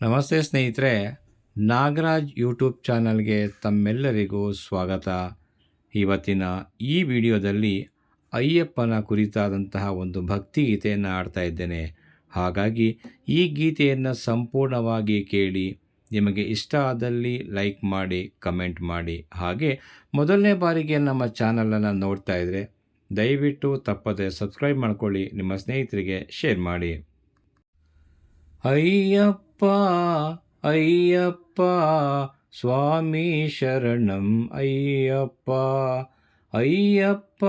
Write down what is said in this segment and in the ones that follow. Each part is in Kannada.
ನಮಸ್ತೆ ಸ್ನೇಹಿತರೆ, ನಾಗರಾಜ್ ಯೂಟ್ಯೂಬ್ ಚಾನಲ್ಗೆ ತಮ್ಮೆಲ್ಲರಿಗೂ ಸ್ವಾಗತ. ಇವತ್ತಿನ ಈ ವಿಡಿಯೋದಲ್ಲಿ ಅಯ್ಯಪ್ಪನ ಕುರಿತಾದಂತಹ ಒಂದು ಭಕ್ತಿ ಗೀತೆಯನ್ನು ಆಡ್ತಾ ಇದ್ದೇನೆ. ಹಾಗಾಗಿ ಈ ಗೀತೆಯನ್ನು ಸಂಪೂರ್ಣವಾಗಿ ಕೇಳಿ ನಿಮಗೆ ಇಷ್ಟ ಆದಲ್ಲಿ ಲೈಕ್ ಮಾಡಿ, ಕಮೆಂಟ್ ಮಾಡಿ. ಹಾಗೆ ಮೊದಲನೇ ಬಾರಿಗೆ ನಮ್ಮ ಚಾನಲನ್ನು ನೋಡ್ತಾ ಇದ್ದರೆ ದಯವಿಟ್ಟು ತಪ್ಪದೆ ಸಬ್ಸ್ಕ್ರೈಬ್ ಮಾಡ್ಕೊಳ್ಳಿ, ನಿಮ್ಮ ಸ್ನೇಹಿತರಿಗೆ ಶೇರ್ ಮಾಡಿ. ಅಯ್ಯಪ್ಪ ಅಯ್ಯಪ್ಪ ಸ್ವಾಮಿ ಶರಣಂ ಅಯ್ಯಪ್ಪ ಅಯ್ಯಪ್ಪ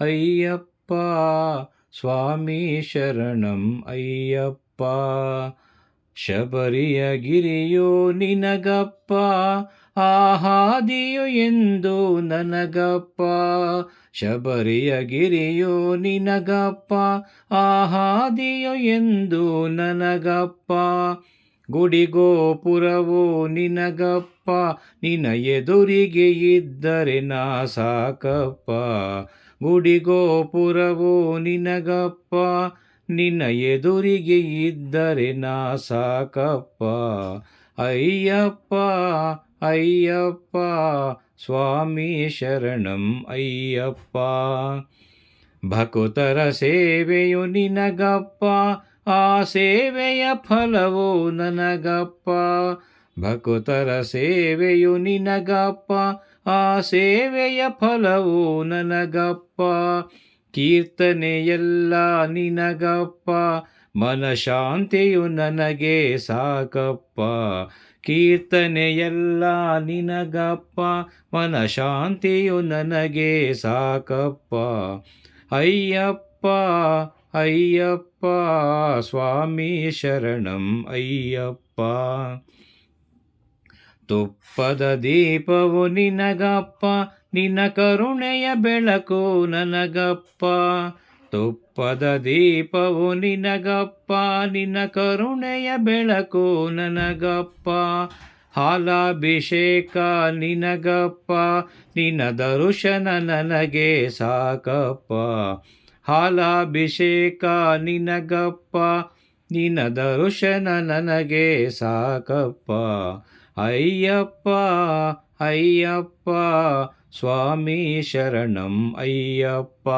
ಅಯ್ಯಪ್ಪ ಸ್ವಾಮಿ ಶರಣಂ ಅಯ್ಯಪ್ಪ ಶಬರಿಯ ಗಿರಿಯೋ ನಿನಗಪ್ಪ, ಆಹಾದಿಯು ಎಂದು ನನಗಪ್ಪ. ಶಬರಿಯ ಗಿರಿಯೋ ನಿನಗಪ್ಪ, ಆಹಾದಿಯು ಎಂದು ನನಗಪ್ಪ. ಗುಡಿಗೋಪುರವೋ ನಿನಗಪ್ಪ ನಿನ ಎದುರಿಗೆ ಇದ್ದರೆ ನಾ ಸಾಕಪ್ಪ. ಗುಡಿಗೋಪುರವೋ ನಿನಗಪ್ಪ ನಿನ್ನ ಎದುರಿಗೆ ಇದ್ದರೆ ನಾ ಸಾಕಪ್ಪ. ಅಯ್ಯಪ್ಪ ಅಯ್ಯಪ್ಪ, ಸ್ವಾಮಿ ಶರಣಂ ಅಯ್ಯಪ್ಪ. ಭಕುತರ ಸೇವೆಯು ನಿನಗಪ್ಪ, ಆ ಸೇವೆಯ ಫಲವು ನನಗಪ್ಪ. ಭಕುತರ ಸೇವೆಯು ನಿನಗಪ್ಪ, ಆ ಸೇವೆಯ ಫಲವು ನನಗಪ್ಪ. ಕೀರ್ತನೆಯೆಲ್ಲ ನಿನಗಪ್ಪ, ಮನಶಾಂತಿಯು ನನಗೆ ಸಾಕಪ್ಪ. ಕೀರ್ತನೆಯೆಲ್ಲ ನಿನಗಪ್ಪ, ಮನಶಾಂತಿಯು ನನಗೆ ಸಾಕಪ್ಪ. ಅಯ್ಯಪ್ಪ ಅಯ್ಯಪ್ಪ, ಸ್ವಾಮಿ ಶರಣಂ ಅಯ್ಯಪ್ಪ. ತುಪ್ಪದ ದೀಪವು ನಿನಗಪ್ಪ, ನಿನ್ನ ಕರುಣೆಯ ಬೆಳಕು ನನಗಪ್ಪ. ತುಪ್ಪದ ದೀಪವು ನಿನಗಪ್ಪ, ನಿನ್ನ ಕರುಣೆಯ ಬೆಳಕು ನನಗಪ್ಪ. ಹಾಲಾಭಿಷೇಕ ನಿನಗಪ್ಪ, ನಿನ್ನ ದರುಶನ ನನಗೆ ಸಾಕಪ್ಪ. ಹಾಲಾಭಿಷೇಕ ನಿನಗಪ್ಪ, ನಿನ್ನ ದರುಶನ ನನಗೆ ಸಾಕಪ್ಪ. ಅಯ್ಯಪ್ಪ ಅಯ್ಯಪ್ಪ, ಸ್ವಾಮಿ ಶರಣಂ ಅಯ್ಯಪ್ಪ.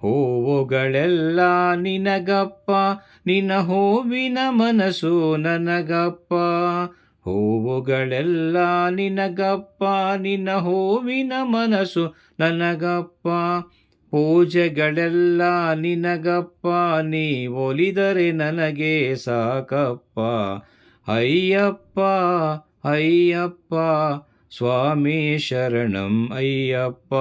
ಹೂವುಗಳೆಲ್ಲ ನಿನಗಪ್ಪ, ನಿನ್ನ ಹೂವಿನ ಮನಸ್ಸು ನನಗಪ್ಪ. ಹೂವುಗಳೆಲ್ಲ ನಿನಗಪ್ಪ, ನಿನ್ನ ಹೂವಿನ ಮನಸ್ಸು ನನಗಪ್ಪ. ಪೂಜೆಗಳೆಲ್ಲ ನಿನಗಪ್ಪ, ನೀ ಒಲಿದರೆ ನನಗೆ ಸಾಕಪ್ಪ. ಅಯ್ಯಪ್ಪ ಅಯ್ಯಪ್ಪ ಸ್ವಾಮಿ ಶರಣಂ ಅಯ್ಯಪ್ಪ